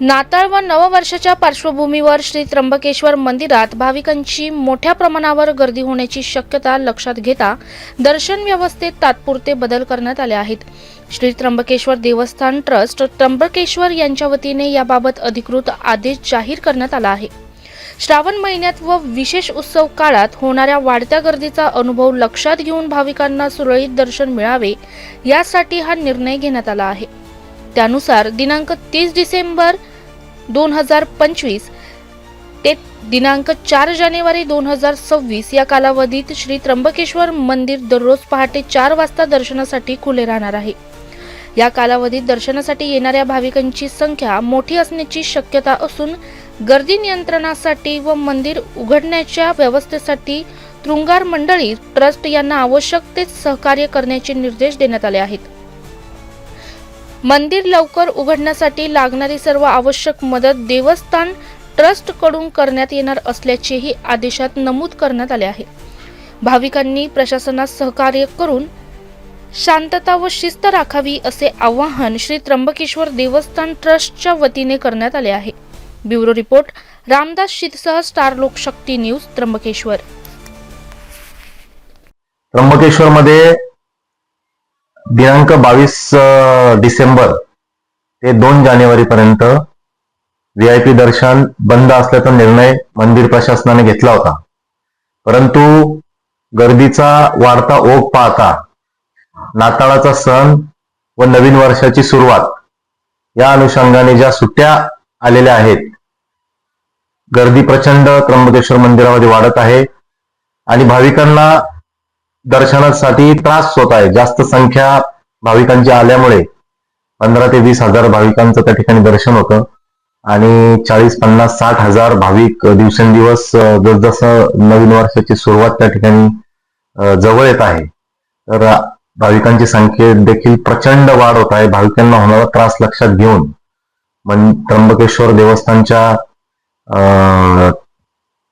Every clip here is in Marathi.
नाताळ व नववर्षाच्या पार्श्वभूमीवर श्री त्र्यंबकेश्वर मंदिरात भाविकांची मोठ्या प्रमाणावर गर्दी होण्याची शक्यता लक्षात घेता दर्शन व्यवस्थेत तात्पुरते बदल करण्यात आले आहेत. श्री त्र्यंबकेश्वर देवस्थान ट्रस्ट त्र्यंबकेश्वर यांच्या वतीने याबाबत अधिकृत आदेश जाहीर करण्यात आला आहे. श्रावण महिन्यात व विशेष उत्सव काळात होणाऱ्या वाढत्या गर्दीचा अनुभव लक्षात घेऊन भाविकांना सुरळीत दर्शन मिळावे यासाठी हा निर्णय घेण्यात आला आहे. त्यानुसार दिनांक तीस डिसेंबर दोन हजार पंचवीस ते दिनांक चार जानेवारी दोन हजार सव्वीस या कालावधीत श्री त्र्यंबकेश्वर मंदिर दररोज पहाटे चार वाजता दर्शनासाठी खुले राहणार आहे. या कालावधीत दर्शनासाठी येणाऱ्या भाविकांची संख्या मोठी असण्याची शक्यता असून गर्दी नियंत्रणासाठी व मंदिर उघडण्याच्या व्यवस्थेसाठी तृंगार मंडळी ट्रस्ट यांना आवश्यक ते सहकार्य करण्याचे निर्देश देण्यात आले आहेत. मंदिर लवकर उघडण्यासाठी लागणारी सर्व आवश्यक मदत देवस्थान ट्रस्टकडून करण्यात येणार असल्याचेही आदेशात नमूद करण्यात आले आहे. भाविकांनी प्रशासनास सहकार्य करून शांतता व शिस्त राखावी असे आवाहन श्री त्र्यंबकेश्वर देवस्थान ट्रस्टच्या वतीने करण्यात आले आहे. ब्युरो रिपोर्ट रामदास शितसह स्टार लोकशक्ती न्यूज त्र्यंबकेश्वर. त्र्यंबकेश्वर मध्ये दिनांक बावीस डिसेंबर ते दोन जानेवारी पर्यंत व्हीआयपी दर्शन बंद असल्याचा निर्णय मंदिर प्रशासनाने घेतला होता. परंतु गर्दीचा वाढता ओघ पाहता नाताळाचा सण व नवीन वर्षाची सुरुवात या अनुषंगाने ज्या सुट्ट्या आलेल्या आहेत गर्दी प्रचंड त्र्यंबकेश्वर मंदिरामध्ये वाढत आहे आणि भाविकांना दर्शनासाठी त्रास होत आहे. जास्त संख्या भाविकांची आल्यामुळे पंधरा ते वीस हजार भाविकांचं त्या ठिकाणी दर्शन होतं. आणि चाळीस पन्नास साठ हजार भाविक दिवसेंदिवस जसजसं नवीन वर्षाची सुरुवात त्या ठिकाणी जवळ येत आहे. तर भाविकांची संख्येत देखील प्रचंड वाढ होत आहे. भाविकांना होणारा त्रास लक्षात घेऊन मन त्र्यंबकेश्वर देवस्थानच्या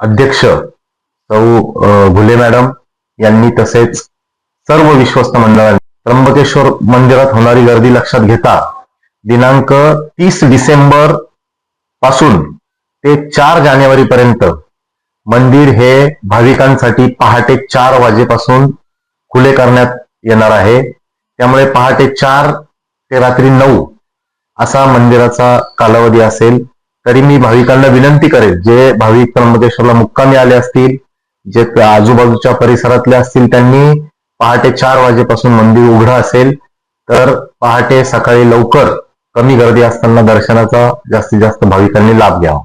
अध्यक्ष सौ भुले घुले मॅडम यांनी तसेच सर्व विश्वस्त मंडळांनी त्र्यंबकेश्वर मंदिरात होणारी गर्दी लक्षात घेता दिनांक तीस डिसेंबरपासून ते चार जानेवारी पर्यंत मंदिर हे भाविकांसाठी पहाटे चार वाजेपासून खुले करण्यात येणार आहे. त्यामुळे पहाटे चार ते रात्री नऊ असा मंदिराचा कालावधी असेल तरी मी भाविकांना विनंती करेल जे भाविक त्र्यंबकेश्वरला मुक्कामी आले असतील जे आजूबाजूच्या परिसरातले असतील त्यांनी पहाटे चार वाजेपासून मंदिर उघडं असेल तर पहाटे सकाळी लवकर कमी गर्दी असताना दर्शनाचा जास्तीत जास्त भाविकांनी लाभ घ्यावा.